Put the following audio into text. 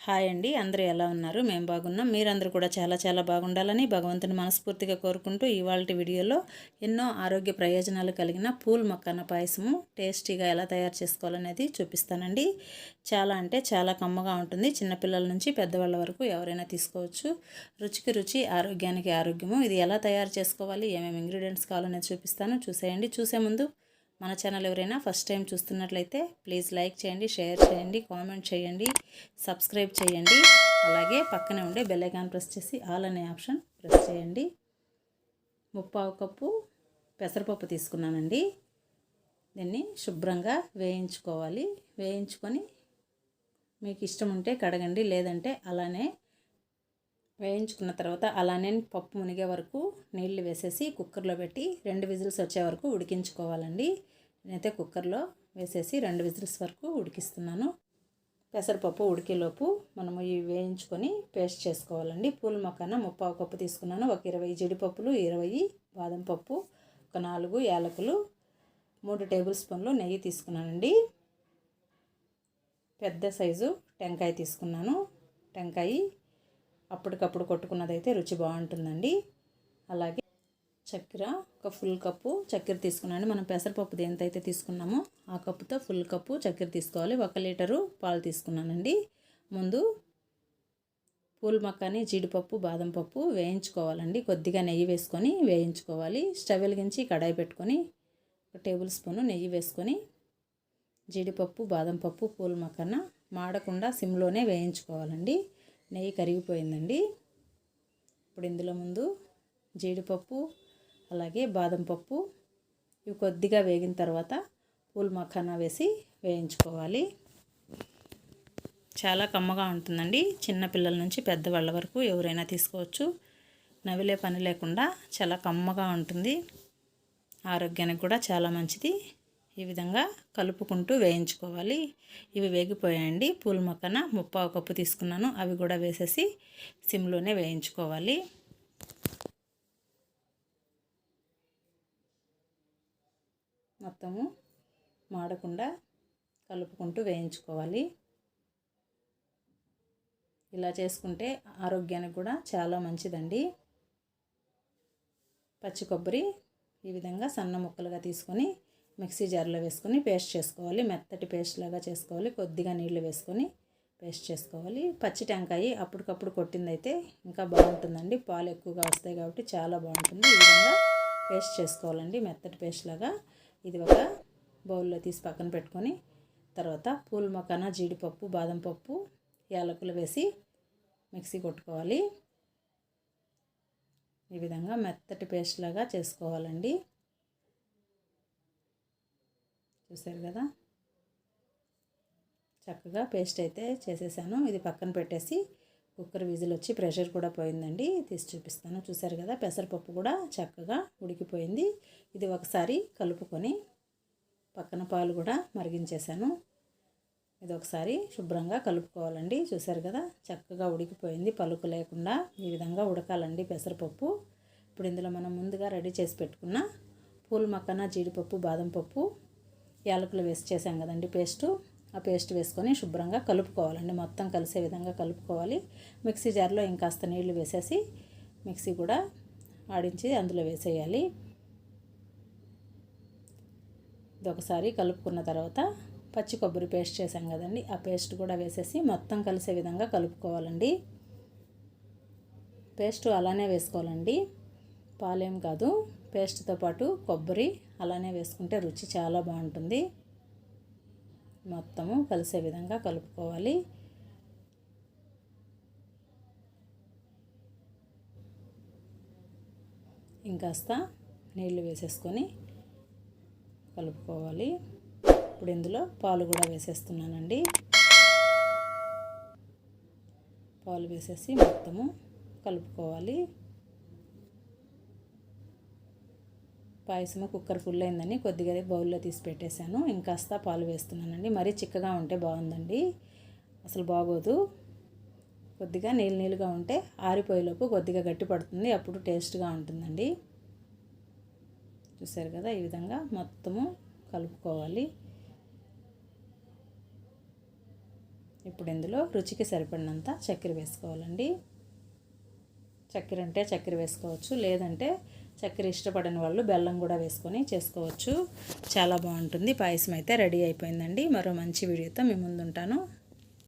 Hi అండి. అందరూ ఎలా ఉన్నారు? మేము బాగున్నాం. మీరందరూ కూడా చాలా చాలా బాగుండాలని భగవంతుని మనస్ఫూర్తిగా కోరుకుంటూ ఇవాళ వీడియోలో ఎన్నో ఆరోగ్య ప్రయోజనాలు కలిగిన పూల్ మక్కన పాయసము టేస్టీగా ఎలా తయారు చేసుకోవాలనేది చూపిస్తానండి. చాలా అంటే చాలా కమ్మగా ఉంటుంది. చిన్నపిల్లల నుంచి పెద్దవాళ్ళ వరకు ఎవరైనా తీసుకోవచ్చు. రుచికి రుచి ఆరోగ్యానికి ఆరోగ్యము. ఇది ఎలా తయారు చేసుకోవాలి? ఏమేమి ఇంగ్రీడియంట్స్ కావాలనేది చూపిస్తాను. చూసేయండి. చూసే ముందు మన ఛానల్ ఎవరైనా ఫస్ట్ టైం చూస్తున్నట్లయితే ప్లీజ్ లైక్ చేయండి షేర్ చేయండి కామెంట్ చేయండి సబ్స్క్రైబ్ చేయండి. అలాగే పక్కనే ఉండే బెల్లైకాన్ ప్రెస్ చేసి ఆల్ అనే ఆప్షన్ ప్రెస్ చేయండి. ముప్పావు కప్పు పెసరపప్పు తీసుకున్నానండి. దీన్ని శుభ్రంగా వేయించుకోవాలి. వేయించుకొని మీకు ఇష్టం ఉంటే కడగండి లేదంటే అలానే వేయించుకున్న తర్వాత అలానే పప్పు మునిగే వరకు నీళ్ళు వేసేసి కుక్కర్లో పెట్టి రెండు విజిల్స్ వచ్చే వరకు ఉడికించుకోవాలండి. నేనైతే కుక్కర్లో వేసేసి రెండు విజిల్స్ వరకు ఉడికిస్తున్నాను. పెసరపప్పు ఉడికేలోపు మనము ఇవి వేయించుకొని పేస్ట్ చేసుకోవాలండి. పూల మొక్కన ముప్పావు కప్పు తీసుకున్నాను. ఒక ఇరవై జీడిపప్పులు ఇరవై బాదం పప్పు ఒక నాలుగు యాలకులు మూడు టేబుల్ స్పూన్లు నెయ్యి తీసుకున్నానండి. పెద్ద సైజు టెంకాయ తీసుకున్నాను. టెంకాయ అప్పటికప్పుడు కొట్టుకున్నదైతే రుచి బాగుంటుందండి. అలాగే చక్కెర ఒక ఫుల్ కప్పు చక్కెర తీసుకున్నాను. మనం పెసరపప్పు దేంతైతే తీసుకున్నామో ఆ కప్పుతో ఫుల్ కప్పు చక్కెర తీసుకోవాలి. ఒక లీటరు పాలు తీసుకున్నానండి. ముందు పూల మక్కని జీడిపప్పు బాదం పప్పు వేయించుకోవాలండి. కొద్దిగా నెయ్యి వేసుకొని వేయించుకోవాలి. స్టవ్ వెలిగించి కడాయి పెట్టుకొని ఒక టేబుల్ స్పూను నెయ్యి వేసుకొని జీడిపప్పు బాదం పప్పు పూల మక్కన మాడకుండా సిమ్లోనే వేయించుకోవాలండి. నెయ్యి కరిగిపోయిందండి. ఇప్పుడు ఇందులో ముందు జీడిపప్పు అలాగే బాదం పప్పు ఇవి కొద్దిగా వేగిన తర్వాత పూల్ మఖానా వేసి వేయించుకోవాలి. చాలా కమ్మగా ఉంటుందండి. చిన్నపిల్లల నుంచి పెద్దవాళ్ళ వరకు ఎవరైనా తీసుకోవచ్చు. నవిలే పని లేకుండా చాలా కమ్మగా ఉంటుంది. ఆరోగ్యానికి కూడా చాలా మంచిది. ఈ విధంగా కలుపుకుంటూ వేయించుకోవాలి. ఇవి వేగిపోయాయండి. పూల మొక్కన ముప్పావు కప్పు తీసుకున్నాను. అవి కూడా వేసేసి సిమ్లోనే వేయించుకోవాలి. మొత్తము మాడకుండా కలుపుకుంటూ వేయించుకోవాలి. ఇలా చేసుకుంటే ఆరోగ్యానికి కూడా చాలా మంచిదండి. పచ్చి కొబ్బరి ఈ విధంగా సన్న ముక్కలుగా తీసుకొని మిక్సీ జార్లో వేసుకొని పేస్ట్ చేసుకోవాలి. మెత్తటి పేస్ట్ లాగా చేసుకోవాలి. కొద్దిగా నీళ్ళు వేసుకొని పేస్ట్ చేసుకోవాలి. పచ్చి టెంకాయ అప్పటికప్పుడు కొట్టిందైతే ఇంకా బాగుంటుందండి. పాలు ఎక్కువగా వస్తాయి కాబట్టి చాలా బాగుంటుంది. ఈ విధంగా పేస్ట్ చేసుకోవాలండి. మెత్తటి పేస్ట్ లాగా ఇది ఒక బౌల్లో తీసి పక్కన పెట్టుకొని తర్వాత పూల మొక్కన జీడిపప్పు బాదం పప్పు యాలకులు వేసి మిక్సీ కొట్టుకోవాలి. ఈ విధంగా మెత్తటి పేస్ట్ లాగా చేసుకోవాలండి. చూసారు కదా? చక్కగా పేస్ట్ అయితే చేసేసాను. ఇది పక్కన పెట్టేసి కుక్కర్ విజిల్ వచ్చి ప్రెషర్ కూడా పోయిందండి. తీసి చూపిస్తాను. చూసారు కదా? పెసరపప్పు కూడా చక్కగా ఉడికిపోయింది. ఇది ఒకసారి కలుపుకొని పక్కన పాలు కూడా మరిగించేశాను ఇది ఒకసారి శుభ్రంగా కలుపుకోవాలండి. చూసారు కదా? చక్కగా ఉడికిపోయింది. పలుకు లేకుండా ఈ విధంగా ఉడకాలండి పెసరపప్పు. ఇప్పుడు ఇందులో మనం ముందుగా రెడీ చేసి పెట్టుకున్న పూల మక్కన జీడిపప్పు బాదం పప్పు యాలకులు వేసి చేసాం కదండి పేస్టు. ఆ పేస్ట్ వేసుకొని శుభ్రంగా కలుపుకోవాలండి. మొత్తం కలిసే విధంగా కలుపుకోవాలి. మిక్సీ జార్లో ఇంకాస్త నీళ్ళు వేసేసి మిక్సీ కూడా ఆడించి అందులో వేసేయాలి. ఇదొకసారి కలుపుకున్న తర్వాత పచ్చి కొబ్బరి పేస్ట్ చేసాం కదండి. ఆ పేస్ట్ కూడా వేసేసి మొత్తం కలిసే విధంగా కలుపుకోవాలండి. పేస్ట్ అలానే వేసుకోవాలండి. పాలేం కాదు పేస్ట్తో పాటు కొబ్బరి అలానే వేసుకుంటే రుచి చాలా బాగుంటుంది. మొత్తము కలిసే విధంగా కలుపుకోవాలి. ఇంకాస్త నీళ్ళు వేసేసుకొని కలుపుకోవాలి. ఇప్పుడు ఇందులో పాలు కూడా వేసేస్తున్నానండి. పాలు వేసేసి మొత్తము కలుపుకోవాలి. పాయసము కుక్కర్ ఫుల్ అయిందని కొద్దిగా బౌల్లో తీసి పెట్టేశాను. ఇంకాస్త పాలు వేస్తున్నానండి. మరీ చిక్కగా ఉంటే బాగుందండి. అసలు బాగోదు. కొద్దిగా నీళ్ళు నీళ్ళుగా ఉంటే ఆరిపోయేలోపు కొద్దిగా గట్టి పడుతుంది. అప్పుడు టేస్ట్గా ఉంటుందండి. చూసారు కదా ఈ విధంగా మొత్తము కలుపుకోవాలి. ఇప్పుడు ఇందులో రుచికి సరిపడినంత చక్కెర వేసుకోవాలండి. చక్కెర అంటే చక్కెర వేసుకోవచ్చు. లేదంటే చక్కెర ఇష్టపడని వాళ్ళు బెల్లం కూడా వేసుకొని చేసుకోవచ్చు. చాలా బాగుంటుంది. పాయసం అయితే రెడీ అయిపోయిందండి. మరో మంచి వీడియోతో మీ ముందుంటాను.